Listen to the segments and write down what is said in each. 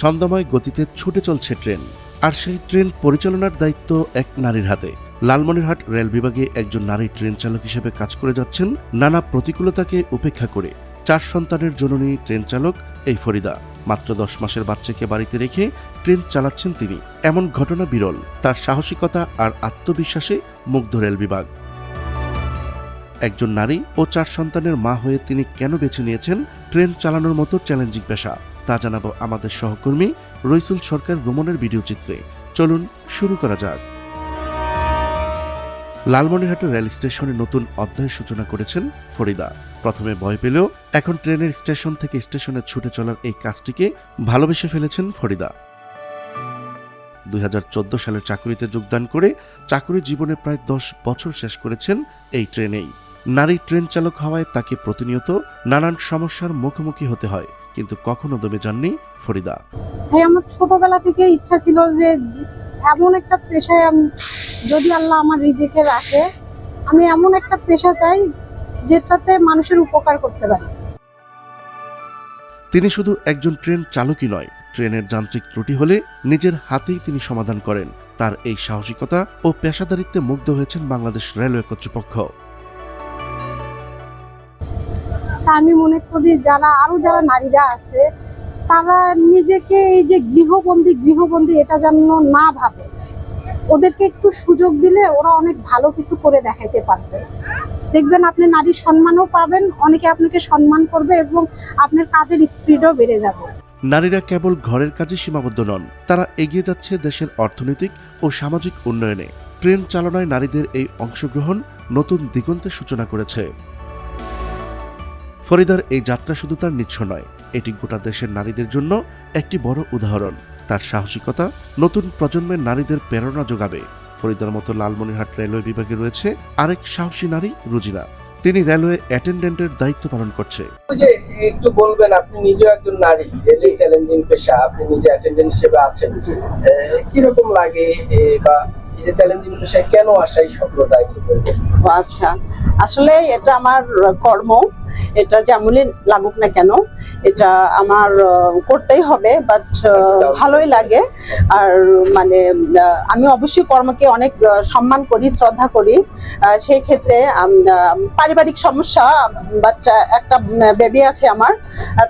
ছন্দময় গতিতে ছুটে চলছে ট্রেন। আর সেই ট্রেন পরিচালনার দায়িত্ব এক নারীর হাতে। লালমনিরহাট রেল বিভাগে একজন নারী ট্রেন চালক হিসেবে কাজ করে যাচ্ছেন নানা প্রতিকূলতাকে উপেক্ষা করে। চার সন্তানের জননী ট্রেন চালক এই ফরিদা। মাত্র দশ মাসের বাচ্চাকে বাড়িতে রেখে ট্রেন চালাচ্ছেন তিনি। এমন ঘটনা বিরল। তার সাহসিকতা আর আত্মবিশ্বাসে মুগ্ধ রেল বিভাগ। একজন নারী ও চার সন্তানের মা হয়ে তিনি কেন বেছে নিয়েছেন ট্রেন চালানোর মতো চ্যালেঞ্জিং পেশা? তা জানাব আমাদের সহকর্মী রইসুল সরকার রোমনের ভিডিও চিত্রে চলুন শুরু করা যাক। লালমনিরহাটের রেল স্টেশনে নতুন অধ্যায়ের সূচনা করেছেন ফরিদা। প্রথমে ভয় পেলেও এখন ট্রেনের স্টেশন থেকে স্টেশনে ছুটে চলার এই কাজটিকে ভালোবেসে ফেলেছেন ফরিদা। দুই সালের চাকুরিতে যোগদান করে চাকুরি জীবনে প্রায় দশ বছর শেষ করেছেন এই ট্রেনেই। নারী ট্রেন চালক হওয়ায় তাকে প্রতিনিয়ত নানান সমস্যার মুখোমুখি হতে হয়। কিন্তু কখনো দমে যাননি ফরিদা। ভাই আমার ছোটবেলা থেকে ইচ্ছা ছিল যে এমন একটা পেশায় আমি যদি আল্লাহ আমার রিজেকে রাখে আমি এমন একটা পেশা চাই যেটাতে মানুষের উপকার করতে পারি। তিনি শুধু একজন ট্রেন চালকই নয় ট্রেনের যান্ত্রিক ত্রুটি হলে নিজের হাতেই তিনি সমাধান করেন। তার এই সাহসিকতা ও পেশাদারিত্বে মুগ্ধ হয়েছেন বাংলাদেশ রেলওয়ে কর্তৃপক্ষ। তা আমি মনে করি যারা, আরও যারা নারীরা আছে, তারা নিজেকে এই যে গৃহবন্দী গৃহবন্দী এটা যেন না ভাবে। ওদেরকে একটু সুযোগ দিলে ওরা অনেক ভালো কিছু করে দেখাইতে পারবে। দেখবেন আপনি নারীর সম্মানও পাবেন, অনেকে আপনাকে সম্মান করবে এবং আপনার কাজের স্পিডও বেড়ে যাবে। নারীরা কেবল ঘরের কাজে সীমাবদ্ধ নন, তারা এগিয়ে যাচ্ছে দেশের অর্থনৈতিক ও সামাজিক উন্নয়নে। ট্রেন চালনায় নারীদের এই অংশগ্রহণ নতুন দিগন্তের সূচনা করেছে। ফরিদার এই যাত্রা শুধু তার নিচ্ছ নয় এটি গোটা দেশের নারীদের জন্য একটি বড় উদাহরণ। তার সাহসিকতা নতুন প্রজন্মের নারীদের প্রেরণা যোগাবে। ফরিদার মতো লালমনিরহাট রেলওয়ে বিভাগে রয়েছে আরেক সাহসী নারী রুজিনা। তিনি রেলওয়ে অ্যাটেন্ডেন্টের দায়িত্ব পালন করছে। একটু বলবেন আপনি নিজে একজন নারী যে চ্যালেঞ্জিং পেশা আপনি নিজে অ্যাটেন্ডেন্ট হিসেবে আছেন। কি রকম লাগে বা যে চ্যালেঞ্জিং পেশায় কেন আসা এই স্বপ্নটা একটু বলবেন? আচ্ছা আসলে এটা আমার কর্ম এটা যেমনই লাগুক না কেন এটা আমার করতেই হবে বাট ভালোই লাগে। আর মানে আমি অবশ্যই কর্মকে অনেক সম্মান করি শ্রদ্ধা করি। সেই ক্ষেত্রে পারিবারিক সমস্যা বাট একটা বেবি আছে আমার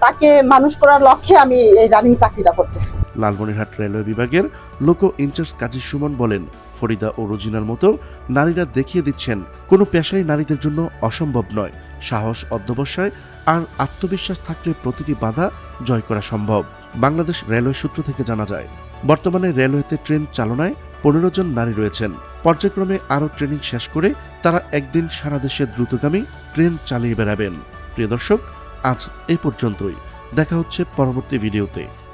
তাকে মানুষ করার লক্ষ্যে আমি এই রানিং চাকরিটা করতেছি। লালমনিরহাট রেলওয়ে বিভাগের লোক ইনচার্জ কাজী সুমন বলেন, ফরিদা ও রোজিনার মতো নারীরা দেখিয়ে দিচ্ছেন, কোনো পেশাই নারীদের জন্য অসম্ভব নয়। সাহস, অধ্যবসায় আর আত্মবিশ্বাস থাকলে প্রতিটি বাধা জয় করা সম্ভব। বাংলাদেশ রেলওয়ে সূত্র থেকে জানা যায়, বর্তমানে রেলওয়েতে ট্রেন চালনায় পনেরো জন নারী রয়েছেন। পর্যায়ক্রমে আরও ট্রেনিং শেষ করে তারা একদিন সারা দেশে দ্রুতগামী ট্রেন চালিয়ে বেড়াবেন। প্রিয় দর্শক, আজ এ পর্যন্তই। দেখা হচ্ছে পরবর্তী ভিডিওতে।